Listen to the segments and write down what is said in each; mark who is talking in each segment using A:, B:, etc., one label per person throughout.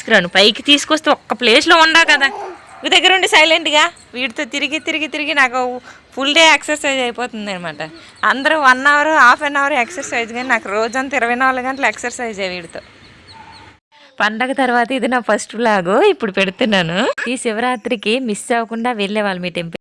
A: తీసుకురాను. పైకి తీసుకొస్తే ఒక్క ప్లేస్లో ఉండవు కదా. మీ దగ్గర ఉండి సైలెంట్గా వీటితో తిరిగి తిరిగి తిరిగి నాకు ఫుల్ డే ఎక్సర్సైజ్ అయిపోతుంది అనమాట అందరూ one hour half an hour exercise కానీ నాకు రోజంతా ఇరవై నాలుగు గంటలు ఎక్సర్సైజ్ వీడితో. పండగ తర్వాత ఇది నా ఫస్ట్ వ్లాగ్ ఇప్పుడు పెడుతున్నాను. ఈ శివరాత్రికి మిస్ అవ్వకుండా వెళ్ళే వాళ్ళు మీ temple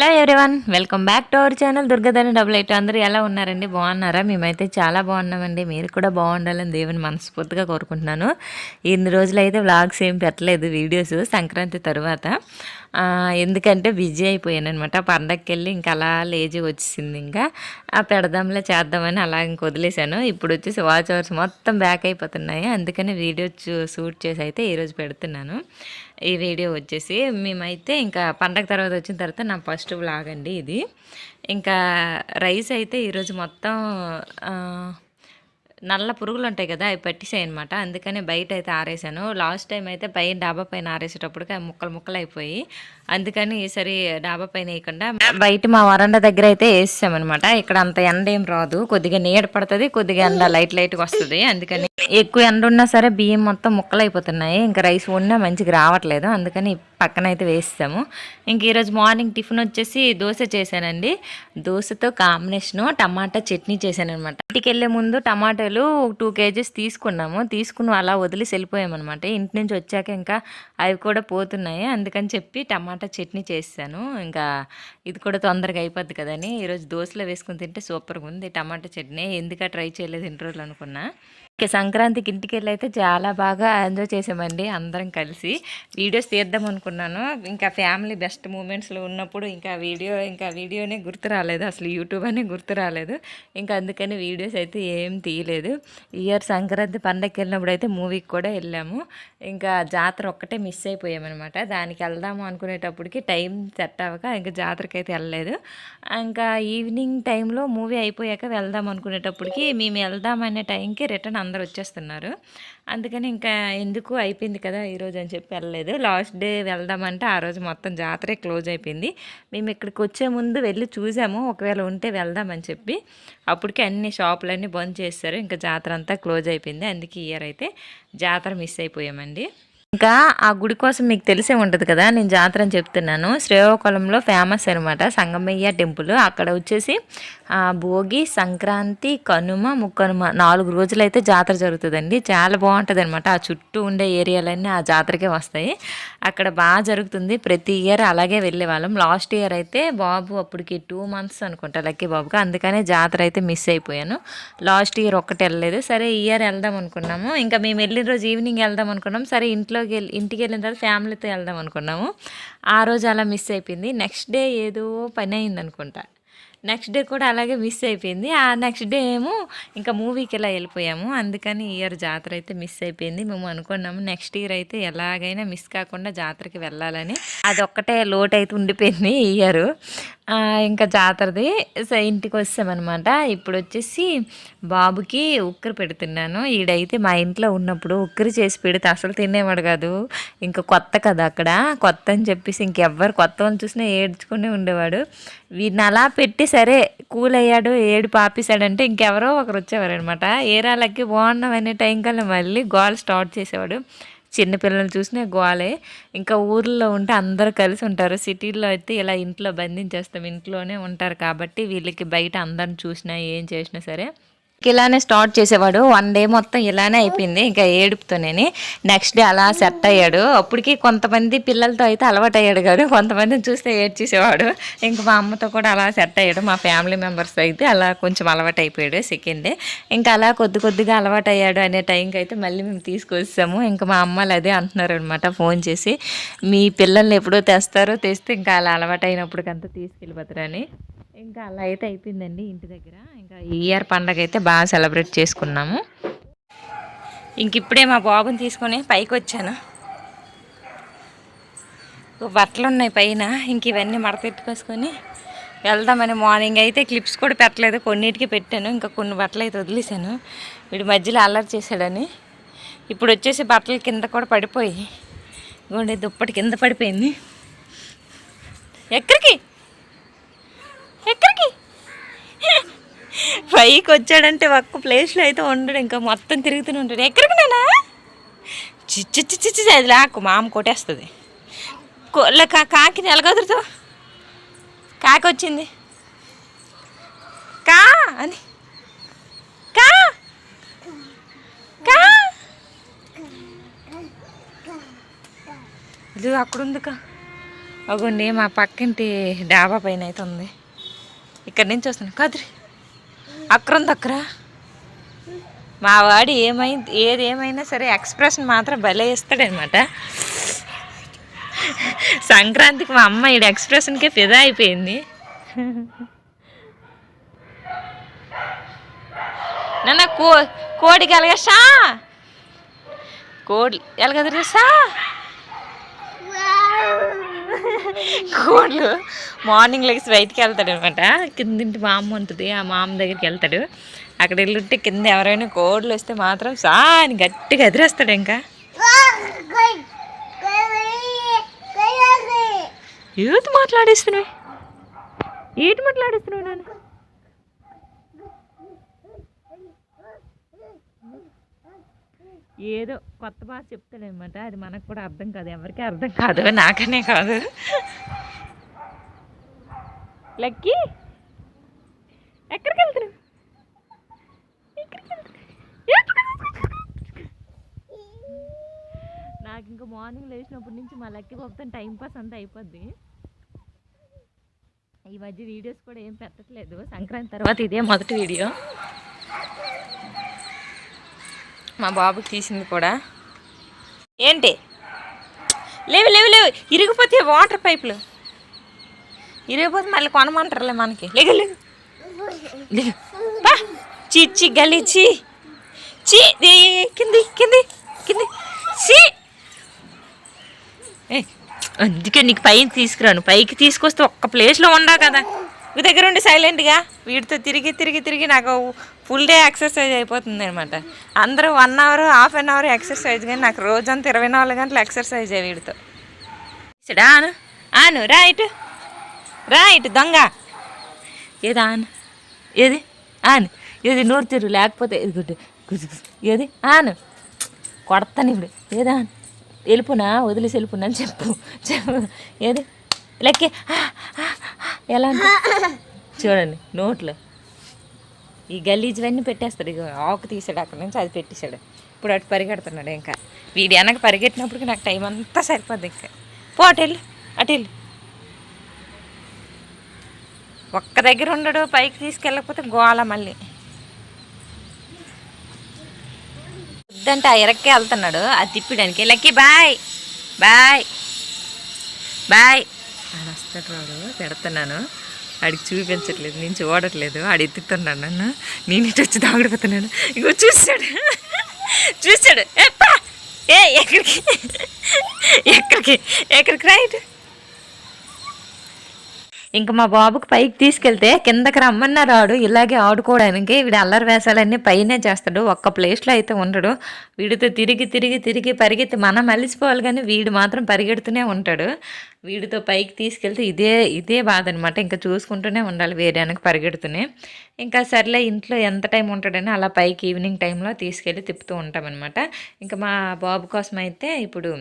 A: hello everyone welcome back to our channel Durgadhani double eight అందరూ ఎలా ఉన్నారండి? బాగున్నారా? మేమైతే చాలా బాగున్నామండి. మీరు కూడా బాగుండాలని దేవుని మనస్ఫూర్తిగా కోరుకుంటున్నాను. ఇన్ని రోజులు అయితే వ్లాగ్స్ ఏం పెట్టలేదు వీడియోస్ సంక్రాంతి తర్వాత. ఎందుకంటే బిజీ అయిపోయాను అనమాట పండగకి వెళ్ళి ఇంకా అలా లేజీ వచ్చేసింది ఇంకా. ఆ పెడదాంలే చేద్దామని అలా ఇంక వదిలేశాను. ఇప్పుడు వచ్చేసి వాచ్ అవర్స్ మొత్తం బ్యాక్ అయిపోతున్నాయి. అందుకని వీడియో షూట్ చేసి అయితే ఈరోజు పెడుతున్నాను. ఈ వీడియో వచ్చేసి మేమైతే ఇంకా పండగ తర్వాత వచ్చిన తర్వాత నా ఫస్ట్ బ్లాగ్ అండి ఇది. ఇంకా రైస్ అయితే ఈరోజు మొత్తం నల్ల పురుగులు ఉంటాయి కదా అవి పట్టిసాయి అనమాట అందుకనే బయట అయితే ఆరేసాను. లాస్ట్ టైం అయితే పైన డాబా పైన ఆరేసేటప్పటికి అవి ముక్కలు ముక్కలు అయిపోయి అందుకని ఈసారి డాబా పైన వేయకుండా బయట మా వరండా దగ్గర అయితే వేసామన్నమాట ఇక్కడ అంత ఎండ ఏం రాదు. కొద్దిగా నీడ పడుతుంది కొద్దిగా ఎండ లైట్ లైట్గా వస్తుంది. అందుకని ఎక్కువ ఎండ ఉన్నా సరే బియ్యం మొత్తం ముక్కలు అయిపోతున్నాయి ఇంకా రైస్ ఉన్నా మంచిగా రావట్లేదు. అందుకని పక్కన అయితే వేస్తాము. ఇంక ఈరోజు మార్నింగ్ టిఫిన్ వచ్చేసి దోశ చేశానండి. దోశతో కాంబినేషను టమాటా చట్నీ చేశానమాట ఇంటికి వెళ్ళే ముందు టమాటాలు టూ కేజీస్ తీసుకున్నాము. తీసుకుని అలా వదిలేసి వెళ్ళిపోయామన్నమాట. ఇంటి నుంచి వచ్చాక ఇంకా అవి కూడా పోతున్నాయి. అందుకని చెప్పి టమాటా చట్నీ చేస్తాను. ఇంకా ఇది కూడా తొందరగా అయిపోద్ది కదని ఈరోజు దోశలో వేసుకుని తింటే సూపర్గా ఉంది టమాటా చట్నీ. ఎందుక ట్రై చేయలేదు ఇన్ని రోజులు అనుకున్నా. సంక్రాంతికి ఇంటికి వెళ్ళి అయితే చాలా బాగా ఎంజాయ్ చేసామండి అందరం కలిసి. వీడియోస్ తీద్దాం అనుకున్నాను. ఇంకా ఫ్యామిలీ బెస్ట్ మూమెంట్స్లో ఉన్నప్పుడు ఇంకా వీడియో ఇంకా వీడియోనే గుర్తు రాలేదు. అసలు యూట్యూబ్ అనే గుర్తు రాలేదు. ఇంకా అందుకని వీడియోస్ అయితే ఏం తీయలేదు. ఇయర్ సంక్రాంతి పండగకి వెళ్ళినప్పుడు అయితే మూవీకి కూడా వెళ్ళాము. ఇంకా జాతర ఒక్కటే మిస్ అయిపోయామన్నమాట. దానికి వెళ్దాము అనుకునేటప్పటికి టైం సెట్ అవ్వక ఇంకా జాతరకి అయితే వెళ్ళలేదు. ఇంకా ఈవినింగ్ టైంలో మూవీ అయిపోయాక వెళ్దాం అనుకునేటప్పటికి మేము వెళ్దాం అనే టైంకి రిటర్న్ అందరు వచ్చేస్తున్నారు. అందుకని ఇంకా ఎందుకు అయిపోయింది కదా ఈరోజు అని చెప్పి వెళ్ళలేదు. లాస్ట్ డే వెళ్దామంటే ఆ రోజు మొత్తం జాతరే క్లోజ్ అయిపోయింది. మేము ఇక్కడికి వచ్చే ముందు వెళ్ళి చూసాము. ఒకవేళ ఉంటే వెళ్దామని చెప్పి అప్పటికి అన్ని షాపులన్నీ బంద్ చేస్తారు ఇంకా జాతర అంతా క్లోజ్ అయిపోయింది. అందుకే ఇయర్ అయితే జాతర మిస్ అయిపోయామండి. ఇంకా ఆ గుడి కోసం మీకు తెలిసే ఉంటుంది కదా నేను జాతర అని చెప్తున్నాను. శ్రీకాకుళంలో ఫేమస్ అనమాట సంగమయ్య టెంపుల్. అక్కడ వచ్చేసి భోగి సంక్రాంతి కనుమ ముక్కనుమ నాలుగు రోజులు అయితే జాతర జరుగుతుందండి. చాలా బాగుంటుంది అనమాట ఆ చుట్టూ ఉండే ఏరియాలన్నీ ఆ జాతరకే వస్తాయి. అక్కడ బాగా జరుగుతుంది. ప్రతి ఇయర్ అలాగే వెళ్ళే వాళ్ళం లాస్ట్ ఇయర్ అయితే బాబు అప్పటికి టూ మంత్స్ అనుకుంటా లక్కీ బాబుకి. అందుకనే జాతర అయితే మిస్ అయిపోయాను. లాస్ట్ ఇయర్ ఒక్కటి వెళ్ళలేదు. సరే ఈ ఇయర్ వెళ్దాం అనుకున్నాము. ఇంకా మేము వెళ్ళిన రోజు ఈవినింగ్ వెళ్దాం అనుకున్నాం. సరే ఇంట్లో ఇంట్లోకి వెళ్ళి ఇంటికి వెళ్ళిన తర్వాత ఫ్యామిలీతో వెళ్దాం అనుకున్నాము. ఆ రోజు అలా మిస్ అయిపోయింది. నెక్స్ట్ డే ఏదో పని అయింది అనుకుంటా నెక్స్ట్ డే కూడా అలాగే మిస్ అయిపోయింది. ఆ నెక్స్ట్ డే ఏమో ఇంకా మూవీకి ఇలా వెళ్ళిపోయాము. అందుకని ఇయర్ జాతర అయితే మిస్ అయిపోయింది. మేము అనుకున్నాము నెక్స్ట్ ఇయర్ అయితే ఎలాగైనా మిస్ కాకుండా జాతరకి వెళ్ళాలని. అది ఒక్కటే లోటు అయితే ఉండిపోయింది ఇయర్ ఇంకా జాతరది సో ఇంటికి వస్తామన్నమాట ఇప్పుడు వచ్చేసి బాబుకి ఉక్కరు పెడుతున్నాను. ఈడైతే మా ఇంట్లో ఉన్నప్పుడు ఉక్కరు చేసి పెడితే అసలు తినేవాడు కాదు. ఇంకా కొత్త కదా అక్కడ. కొత్త అని చెప్పేసి ఇంకెవ్వరు కొత్త వాళ్ళని చూసినా ఏడ్చుకునే ఉండేవాడు. వీడిని అలా పెట్టి సరే కూల్ అయ్యాడు ఏడు పాపేశాడంటే ఇంకెవరో ఒకరు వచ్చేవారు అనమాట ఏరాలకి బాగున్నాం అనే టైం కల్లా మళ్ళీ గోల్ స్టార్ట్ చేసేవాడు. చిన్నపిల్లలు చూసినా గోలే. ఇంకా ఊర్లో ఉంటే అందరు కలిసి ఉంటారు. సిటీలో అయితే ఇలా ఇంట్లో బంధించేస్తాం. ఇంట్లోనే ఉంటారు కాబట్టి వీళ్ళకి బయట అందరిని చూసినా ఏం చేసినా సరే. ఇలానే స్టార్ట్ చేసేవాడు. వన్ డే మొత్తం ఇలానే అయిపోయింది. ఇంకా ఏడుపుతోనే నెక్స్ట్ డే అలా సెట్ అయ్యాడు. అప్పటికి కొంతమంది పిల్లలతో అయితే అలవాటు అయ్యాడు కాదు కొంతమందిని చూస్తే ఏడ్చేసేవాడు. ఇంకా మా అమ్మతో కూడా అలా సెట్ అయ్యాడు. మా ఫ్యామిలీ మెంబర్స్ అయితే అలా కొంచెం అలవాటు అయిపోయాడు సెకండ్ డే. ఇంకా అలా కొద్ది కొద్దిగా అలవాటు అయ్యాడు అనే టైంకి అయితే మళ్ళీ మేము తీసుకొచ్చాము. ఇంకా మా అమ్మలు అదే అంటున్నారు అనమాట ఫోన్ చేసి మీ పిల్లల్ని ఎప్పుడో తెస్తారో తెస్తే ఇంకా అలా అలవాటు అయినప్పటికంతా తీసుకెళ్ళిపోతారని. ఇంకా అలా అయితే అయిపోయిందండి ఇంటి దగ్గర. ఇంకా ఇయర్ పండగ అయితే బాగా సెలబ్రేట్ చేసుకున్నాము. ఇంక ఇప్పుడే మా బాబుని తీసుకొని పైకి వచ్చాను. బట్టలు ఉన్నాయి పైన. ఇంక ఇవన్నీ మడతెట్టుకొసుకొని వెళ్దామని మార్నింగ్ అయితే క్లిప్స్ కూడా పెట్టలేదు. కొన్నిటికి పెట్టాను. ఇంకా కొన్ని బట్టలు అయితే వదిలేశాను. వీడి మధ్యలో అల్లరి చేశాడని. ఇప్పుడు వచ్చేసి బట్టలు కింద కూడా పడిపోయి. ఇగోండి దుప్పటి కింద పడిపోయింది. ఎక్కడికి? ఎక్కడికి? పైకి వచ్చాడంటే ఒక్క ప్లేస్లో అయితే ఉండడు ఇంకా మొత్తం తిరుగుతూనే ఉంటాడు. ఎక్కడికి నేనా చిచ్చి చిచ్చి చిచ్చి అది లాక్కు మామ కొట్టేస్తుంది. కోళ్ళ కాకి నెలగదురుతావు కాకి వచ్చింది. కా అని. కా! కా! ఇది అక్కడ ఉంది అగోండి మా పక్కింటి డాబా పైన అయితే ఉంది. ఇక్కడి నుంచి వస్తున్నాను కాదు అక్కడ ఉంది మా వాడు ఏమైంది ఏది ఏమైనా సరే ఎక్స్ప్రెషన్ మాత్రం భలే ఇస్తాడనమాట. సంక్రాంతికి మా అమ్మ ఈడ ఎక్స్ప్రెషన్కే ఫిదా అయిపోయింది. నన్న కో కోడికి ఎలగసా కోడి ఎలగదురుసా కోళ్ళు. మార్నింగ్ లెగ్స్ బయటికి వెళ్తాడు అనమాట. కిందింటి మా అమ్మ ఉంటుంది ఆ మా అమ్మ దగ్గరికి వెళ్తాడు. అక్కడ వెళ్ళుంటే కింద ఎవరైనా కోళ్ళు వస్తే మాత్రం సా అని గట్టిగా ఎదిరేస్తాడు ఇంకా. ఏది మాట్లాడేస్తున్నావు? ఏటి మాట్లాడేస్తున్నావు నాన్న? ఏదో కొత్త భాష చెప్తాడనమాట. అది మనకు కూడా అర్థం కాదు. ఎవరికీ అర్థం కాదు. నాకనే కాదు. లక్కీ! ఎక్కడికి వెళ్తున్నావు? నాకు ఇంకా మార్నింగ్ లేచినప్పటి నుంచి మా లక్కీ బాబుతో టైంపాస్ అంతా అయిపోద్ది. ఈ మధ్య వీడియోస్ కూడా ఏం పెట్టట్లేదు. సంక్రాంతి తర్వాత ఇదే మొదటి వీడియో మా బాబుకి తీసింది కూడా. ఏంటి? లేవు లేవు లేవు. ఇరిగిపోతే వాటర్ పైపులు ఇరిగిపోతే మళ్ళీ కొనమంటారులే మనకి. లేగు లేవు లేగు. పా. చి చి గలి కింది కింది కింది. చీ. ఏ, అందుకే నీకు పైకి తీసుకురాను. పైకి తీసుకొస్తే ఒక్క ప్లేస్లో ఉండవు కదా. మీ దగ్గర ఉండి సైలెంట్గా వీటితో తిరిగి తిరిగి తిరిగి నాకు ఫుల్ డే ఎక్సర్సైజ్ అయిపోతుంది అనమాట అందరూ one hour half an hour exercise కానీ నాకు రోజంతా ఇరవై నాలుగు గంటలు ఎక్సర్సైజ్ వీడితో. ఆను ఆను రైట్ రైట్ దొంగ. ఏది ఆను ఏది? ఆను ఏది నోరు తిరు లేకపోతే ఇది గుడ్డు. ఏది? ఆను కొడతాను ఇప్పుడు. ఏదా వెళ్ళిపోనా? వదిలేసి వెళ్ళిపోనా అని చెప్పు. చెప్పు. ఏది? లెక్కే. ఎలా చూడండి నోట్లో. ఈ గలీజ్వన్నీ పెట్టేస్తాడు ఇక ఆకు తీసాడు అక్కడ నుంచి అది పెట్టేశాడు. ఇప్పుడు అటు పరిగెడుతున్నాడు ఇంకా. వీడి వెనక పరిగెట్టినప్పటికి నాకు టైం అంతా సరిపోద్ది ఇంకా. పో అటు వెళ్ళు అటు వెళ్ళు. ఒక్క దగ్గర ఉండడు పైకి తీసుకెళ్ళకపోతే గోళ మళ్ళీ. వద్దంటే ఆ ఎరక్కే వెళ్తున్నాడు. అది తిప్పడానికి. Lucky boy boy boy. అని వస్తాడు వాడు పెడుతున్నాను. ఆడికి చూపించట్లేదు నేను చూడట్లేదు. ఆడు ఎత్తుతున్నాడు నన్ను. నేను ఇటు వచ్చి దాగుడిపోతున్నాను. ఇగో చూసాడు చూసాడు ఏ ఎక్కడికి? ఎక్కడికి? ఎక్కడికి రైట్ ఇంకా మా బాబుకి పైకి తీసుకెళ్తే కిందకి రమ్మన్నా రాడు ఇలాగే ఆడుకోవడానికి వీడు అల్లరి వేసాలన్నీ పైనే చేస్తాడు. ఒక్క ప్లేస్లో అయితే ఉండడు. వీడితో తిరిగి తిరిగి తిరిగి పరిగెత్తి మనం అలిసిపోవాలి కానీ వీడు మాత్రం పరిగెడుతూనే ఉంటాడు. వీడితో పైకి తీసుకెళ్తే ఇదే ఇదే బాధ అనమాట ఇంకా చూసుకుంటూనే ఉండాలి వేరే వెనక పరిగెడుతూనే. ఇంకా సర్లే ఇంట్లో ఎంత టైం ఉంటాడని అలా పైకి ఈవినింగ్ టైంలో తీసుకెళ్ళి తిప్పుతూ ఉంటామన్నమాట. ఇంకా మా బాబు కోసం అయితే ఇప్పుడు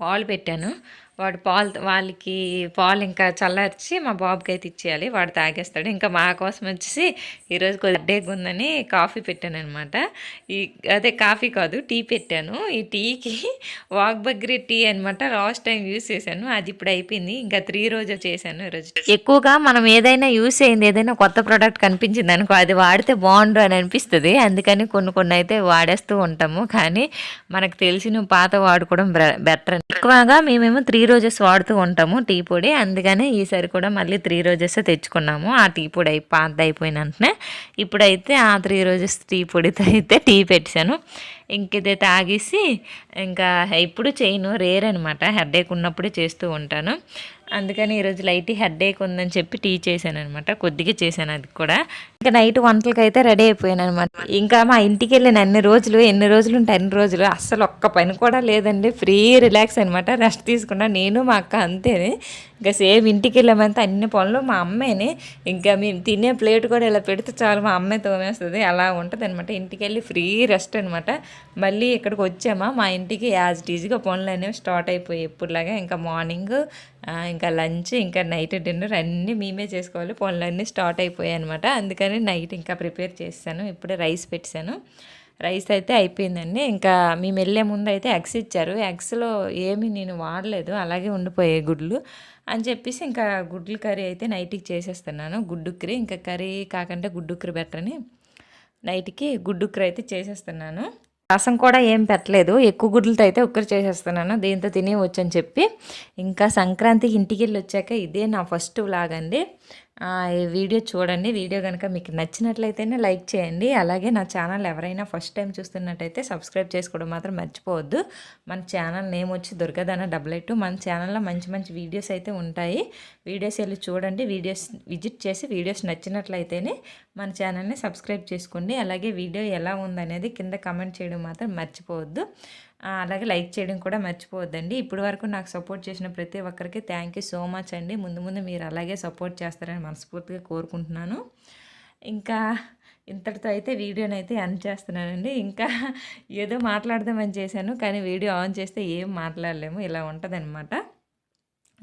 A: పాలు పెట్టాను. వాడు పాలు వాళ్ళకి పాలు ఇంకా చల్లార్చి మా బాబుకి అయితే ఇచ్చేయాలి. వాడు తాగేస్తాడు. ఇంకా మా కోసం వచ్చేసి ఈరోజు కొద్దిగా ఉందని కాఫీ పెట్టాను అనమాట ఈ అదే కాఫీ కాదు టీ పెట్టాను. ఈ టీకి వాక్ బగ్రి టీ అనమాట లాస్ట్ టైం యూస్ చేశాను. అది ఇప్పుడు అయిపోయింది. ఇంకా త్రీ రోజు చేశాను ఈరోజు ఎక్కువగా మనం ఏదైనా యూస్ అయింది ఏదైనా కొత్త ప్రోడక్ట్ కనిపించింది అనుకో అది వాడితే బాగుండు అని అనిపిస్తుంది. అందుకని కొన్ని కొన్ని అయితే వాడేస్తూ ఉంటాము. కానీ మనకు తెలిసిన పాత వాడుకోవడం బెటర్ ఎక్కువగా మేమేమో త్రీ రోజెస్ వాడుతూ ఉంటాము టీ పొడి. అందుకనే ఈసారి కూడా మళ్ళీ త్రీ రోజెస్ తెచ్చుకున్నాము. ఆ టీ పొడి అయి పాత అయిపోయిన వెంటనే ఇప్పుడైతే ఆ త్రీ రోజెస్ టీ పొడితో అయితే టీ పెట్టాను. ఇంక తాగేసి ఇంకా ఎప్పుడు చేయను రేర్ అనమాట హెడేక్ ఉన్నప్పుడే చేస్తూ ఉంటాను. అందుకని ఈరోజు లైట్ హెడ్డేక్ ఉందని చెప్పి టీ చేశాను అనమాట కొద్దిగా చేశాను అది కూడా. ఇంకా నైట్ వంటలకి అయితే రెడీ అయిపోయాను అనమాట ఇంకా మా ఇంటికి వెళ్ళిన అన్ని రోజులు ఎన్ని రోజులు ఉంటే అన్ని రోజులు అస్సలు ఒక్క పని కూడా లేదండి. ఫ్రీ రిలాక్స్ అనమాట రెస్ట్ తీసుకున్నా నేను మా అక్క అంతేనే. ఇంకా సేమ్ ఇంటికి వెళ్ళామంటే అన్ని పనులు మా అమ్మేనే. ఇంకా మేము తినే ప్లేట్ కూడా ఇలా పెడితే చాలు మా అమ్మే తోమేస్తుంది. అలా ఉంటుంది అనమాట ఇంటికి వెళ్ళి ఫ్రీ రెస్ట్ అనమాట మళ్ళీ ఇక్కడికి వచ్చామా? మా ఇంటికి యాజ్ ఈజీగా పనులు అనేవి స్టార్ట్ అయిపోయాయి ఎప్పుడులాగా. ఇంకా మార్నింగ్ ఇంకా లంచ్ ఇంకా నైట్ డిన్నర్ అన్నీ మేమే చేసుకోవాలి. పనులన్నీ స్టార్ట్ అయిపోయాయి అనమాట అందుకని నైట్ ఇంకా ప్రిపేర్ చేస్తాను ఇప్పుడే రైస్ పెట్టాను. రైస్ అయితే అయిపోయిందండి. ఇంకా మేము వెళ్ళే ముందు అయితే ఎగ్స్ ఇచ్చారు. ఎగ్స్లో ఏమి నేను వాడలేదు. అలాగే ఉండిపోయాయి గుడ్లు అని చెప్పేసి ఇంకా గుడ్లు కర్రీ అయితే నైట్కి చేసేస్తున్నాను. గుడ్డుక్కరి ఇంకా కర్రీ కాకుండా గుడ్డుక్కరి బెటర్ని నైట్కి గుడ్డుక్కరి అయితే చేసేస్తున్నాను. రసం కూడా ఏం పెట్టలేదు. ఎక్కువ గుడ్లతో అయితే ఉక్కరు చేసేస్తున్నాను. దీంతో తినేవచ్చు అని చెప్పి. ఇంకా సంక్రాంతికి ఇంటికి వెళ్ళి వచ్చాక ఇదే నా ఫస్ట్ వ్లాగ్ అండి. ఈ వీడియో చూడండి. వీడియో కనుక మీకు నచ్చినట్లయితేనే లైక్ చేయండి. అలాగే నా ఛానల్ ఎవరైనా ఫస్ట్ టైం చూస్తున్నట్టయితే సబ్స్క్రైబ్ చేసుకోవడం మాత్రం మర్చిపోవద్దు. మన ఛానల్ నేమ్ వచ్చి దుర్గదాన డబల్ ఎయిట్ మన ఛానల్లో మంచి మంచి వీడియోస్ అయితే ఉంటాయి. వీడియోస్ వెళ్ళి చూడండి. వీడియోస్ విజిట్ చేసి వీడియోస్ నచ్చినట్లయితేనే మన ఛానల్ని సబ్స్క్రైబ్ చేసుకోండి. అలాగే వీడియో ఎలా ఉందనేది కింద కమెంట్ చేయడం మాత్రం మర్చిపోవద్దు. అలాగే లైక్ చేయడం కూడా మర్చిపోవద్దండి. ఇప్పటి వరకు నాకు సపోర్ట్ చేసిన ప్రతి ఒక్కరికి థ్యాంక్ యూ సో మచ్ అండి. ముందు ముందు మీరు అలాగే సపోర్ట్ చేస్తారని మనస్ఫూర్తిగా కోరుకుంటున్నాను. ఇంకా ఇంతటితో అయితే వీడియోని అయితే ఆన్ చేస్తున్నానండి. ఇంకా ఏదో మాట్లాడదామని చేశాను కానీ వీడియో ఆన్ చేస్తే ఏం మాట్లాడలేము. ఇలా ఉంటుందన్నమాట.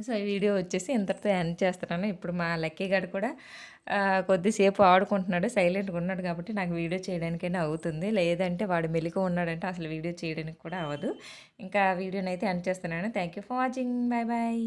A: సో ఈ వీడియో వచ్చేసి ఇంతటితో ఎండ్ చేస్తున్నాను. ఇప్పుడు మా లక్కీ గడు కూడా కొద్దిసేపు ఆడుకుంటున్నాడు సైలెంట్గా ఉన్నాడు కాబట్టి నాకు వీడియో చేయడానికైనా అవుతుంది. లేదంటే వాడు మెలిక ఉన్నాడంటే అసలు వీడియో చేయడానికి కూడా అవ్వదు. ఇంకా వీడియోని అయితే ఎండ్ చేస్తున్నాను. Thank you for watching. Bye bye.